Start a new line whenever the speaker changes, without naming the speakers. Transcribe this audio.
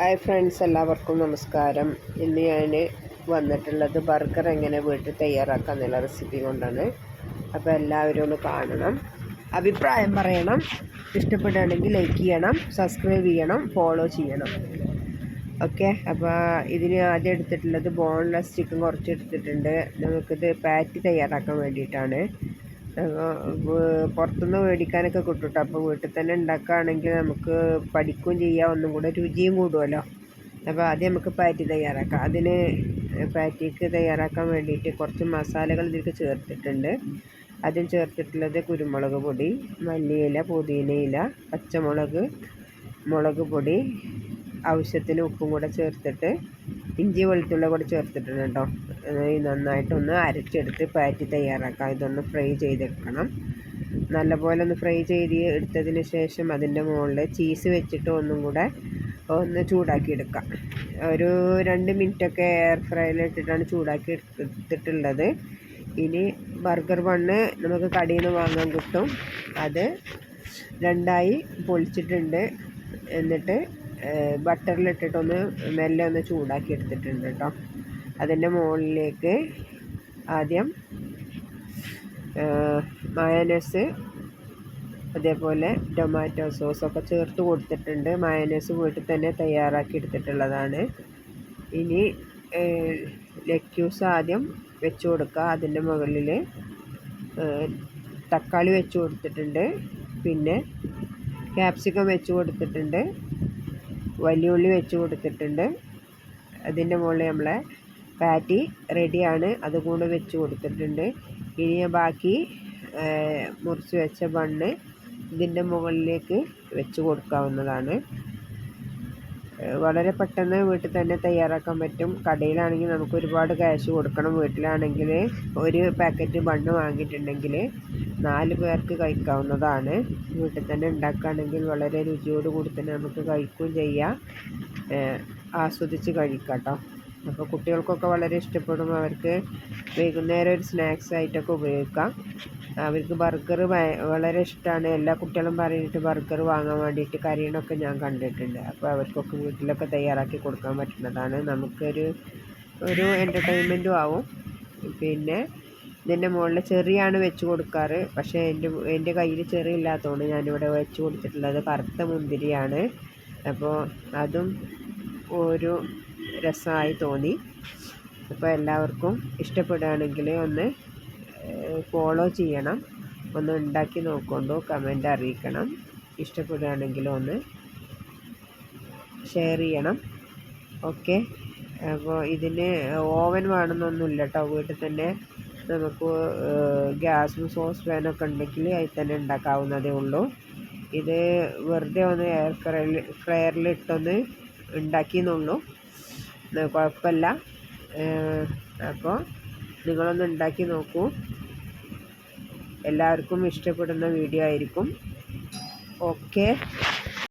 Hi friends എല്ലാവർക്കും നമസ്കാരം. ഇന്ന് ഞാൻ വന്നിട്ടുള്ളത് ബർഗർ എങ്ങനെ വീട്ടിൽ തയ്യാറാക്കാം എന്നുള്ള റെസിപ്പി കൊണ്ടാണ്. അപ്പോൾ എല്ലാവരും ഒന്ന് കാണണം. അഭിപ്രായം പറയണം. ഇഷ്ടപ്പെടുകയാണെങ്കിൽ ലൈക്ക് ചെയ്യണം സബ്സ്ക്രൈബ് ചെയ്യണം ഫോളോ ചെയ്യണം. ഓക്കെ അപ്പോൾ ഇതിന് ആദ്യം എടുത്തിട്ടുള്ളത് ബോൺലെസ് ചിക്കൻ കുറച്ച് എടുത്തിട്ടുണ്ട്. നമുക്കിത് പാറ്റി തയ്യാറാക്കാൻ വേണ്ടിയിട്ടാണ്. പുറത്തുനിന്ന് മേടിക്കാനൊക്കെ കിട്ടും അപ്പോൾ വീട്ടിൽ തന്നെ ഉണ്ടാക്കുകയാണെങ്കിൽ നമുക്ക് പഠിക്കുകയും ചെയ്യാം. ഒന്നും കൂടെ രുചിയും കൂടുമല്ലോ. അപ്പോൾ ആദ്യം നമുക്ക് പാറ്റി തയ്യാറാക്കാം. അതിന് പാറ്റിക്ക് തയ്യാറാക്കാൻ വേണ്ടിയിട്ട് കുറച്ച് മസാലകൾ ഇതിലേക്ക് ചേർത്തിട്ടുണ്ട്. ആദ്യം ചേർത്തിട്ടുള്ളത് കുരുമുളക് പൊടി മല്ലിയില പുതിനയില പച്ചമുളക് മുളക് പൊടി ആവശ്യത്തിന് ഉപ്പും കൂടെ ചേർത്തിട്ട് ഇഞ്ചി വെളുത്തുള്ളി കൂടെ ചേർത്തിട്ടുണ്ട് കേട്ടോ. നന്നായിട്ടൊന്ന് അരച്ചെടുത്ത് പാറ്റി തയ്യാറാക്കാം. ഇതൊന്ന് ഫ്രൈ ചെയ്തെടുക്കണം. നല്ലപോലെ ഒന്ന് ഫ്രൈ ചെയ്ത് എടുത്തതിന് ശേഷം അതിന്റെ മുകളിൽ ചീസ് വെച്ചിട്ട് ഒന്നും കൂടെ ഒന്ന് ചൂടാക്കിയെടുക്കാം. ഒരു രണ്ട് മിനിറ്റൊക്കെ എയർ ഫ്രൈയിലിട്ടിട്ടാണ് ചൂടാക്കി എടുത്തിട്ടുള്ളത്. ഇനി ബർഗർ ബണ്ണ് നമുക്ക് കടയിൽ നിന്ന് വാങ്ങാൻ കിട്ടും. അത് രണ്ടായി പൊളിച്ചിട്ടുണ്ട്. എന്നിട്ട് ബട്ടറിലിട്ടിട്ടൊന്ന് മെല്ലെ ഒന്ന് ചൂടാക്കി എടുത്തിട്ടുണ്ട് കേട്ടോ അതിന്റെ മുകളിലേക്ക് ആദ്യം മയനസ് അതേപോലെ ടൊമാറ്റോ സോസൊക്കെ ചേർത്ത് കൊടുത്തിട്ടുണ്ട്. മയനസ് വീട്ടിൽ തന്നെ തയ്യാറാക്കി എടുത്തിട്ടുള്ളതാണ്. ഇനി ലെക്യൂസ് ആദ്യം വെച്ച് കൊടുക്കുക. അതിന്റെ മുകളിൽ തക്കാളി വെച്ച് കൊടുത്തിട്ടുണ്ട്. പിന്നെ ക്യാപ്സിക്കം വെച്ച് കൊടുത്തിട്ടുണ്ട്. വലിയ ഉള്ളി വെച്ച് കൊടുത്തിട്ടുണ്ട്. അതിന്റെ മുകളിൽ നമ്മളെ പാറ്റി റെഡിയാണ്. അതുകൂടെ വെച്ച് കൊടുത്തിട്ടുണ്ട്. ഇനി ബാക്കി മുറിച്ച് വെച്ച ബണ്ണ് ഇതിന്റെ മുകളിലേക്ക് വെച്ച് കൊടുക്കാവുന്നതാണ്. വളരെ പെട്ടെന്ന് വീട്ടിൽ തന്നെ തയ്യാറാക്കാൻ പറ്റും. കടയിലാണെങ്കിൽ നമുക്ക് ഒരുപാട് ക്യാഷ് കൊടുക്കണം. വീട്ടിലാണെങ്കിൽ ഒരു പാക്കറ്റ് ബണ്ണ് വാങ്ങിയിട്ടുണ്ടെങ്കിൽ നാല് പേർക്ക് കഴിക്കാവുന്നതാണ്. വീട്ടിൽ തന്നെ ഉണ്ടാക്കുകയാണെങ്കിൽ വളരെ രുചിയോട് കൂടി തന്നെ നമുക്ക് കഴിക്കുകയും ചെയ്യാം. ആസ്വദിച്ച് കഴിക്കാം കേട്ടോ. അപ്പോൾ കുട്ടികൾക്കൊക്കെ വളരെ ഇഷ്ടപ്പെടും. അവർക്ക് വൈകുന്നേരം ഒരു സ്നാക്സ് ആയിട്ടൊക്കെ ഉപയോഗിക്കാം. അവർക്ക് ബർഗർ വളരെ ഇഷ്ടമാണ് എല്ലാ കുട്ടികളും പറഞ്ഞിട്ട് ബർഗർ വാങ്ങാൻ വേണ്ടിയിട്ട് കരീണൊക്കെ ഞാൻ കണ്ടിട്ടുണ്ട്. അപ്പോൾ അവർക്കൊക്കെ വീട്ടിലൊക്കെ തയ്യാറാക്കി കൊടുക്കാൻ പറ്റുന്നതാണ്. നമുക്കൊരു ഒരു എന്റർടൈൻമെന്റും ആവും. പിന്നെ ഇതിന്റെ മുകളിൽ ചെറിയാണ് വെച്ച് കൊടുക്കാറ്. പക്ഷേ എന്റെ എന്റെ കയ്യിൽ ചെറിയ ഇല്ലാത്തതുകൊണ്ട് ഞാനിവിടെ വെച്ച് കൊടുത്തിട്ടുള്ളത് കറുത്ത മുന്തിരിയാണ്. അപ്പോൾ അതും ഒരു രസമായി തോന്നി. അപ്പോൾ എല്ലാവർക്കും ഇഷ്ടപ്പെടുകയാണെങ്കിൽ ഒന്ന് ഫോളോ ചെയ്യണം. ഒന്ന് ഉണ്ടാക്കി നോക്കൊണ്ടു കമന്റ് അറിയിക്കണം. ഇഷ്ടപ്പെടുകയാണെങ്കിൽ ഒന്ന് ഷെയർ ചെയ്യണം. ഓക്കെ അപ്പോൾ ഇതിന് ഓവൻ വേണമെന്നൊന്നുമില്ല കേട്ടോ വീട്ടിൽ തന്നെ നമുക്ക് ഗ്യാസും സോസ് പാനൊക്കെ ഉണ്ടെങ്കിൽ അതിൽ തന്നെ ഉണ്ടാക്കാവുന്നതേ ഉള്ളൂ. ഇത് വെറുതെ ഒന്ന് എയർ ഫ്രയറിൽ ഫ്രയറിലിട്ടൊന്ന് ഉണ്ടാക്കിയെന്നുള്ളൂ കുഴപ്പമില്ല. അപ്പോൾ നിങ്ങളൊന്ന് ഉണ്ടാക്കി നോക്കൂ. എല്ലാവർക്കും ഇഷ്ടപ്പെടുന്ന വീഡിയോ ആയിരിക്കും. ഓക്കെ.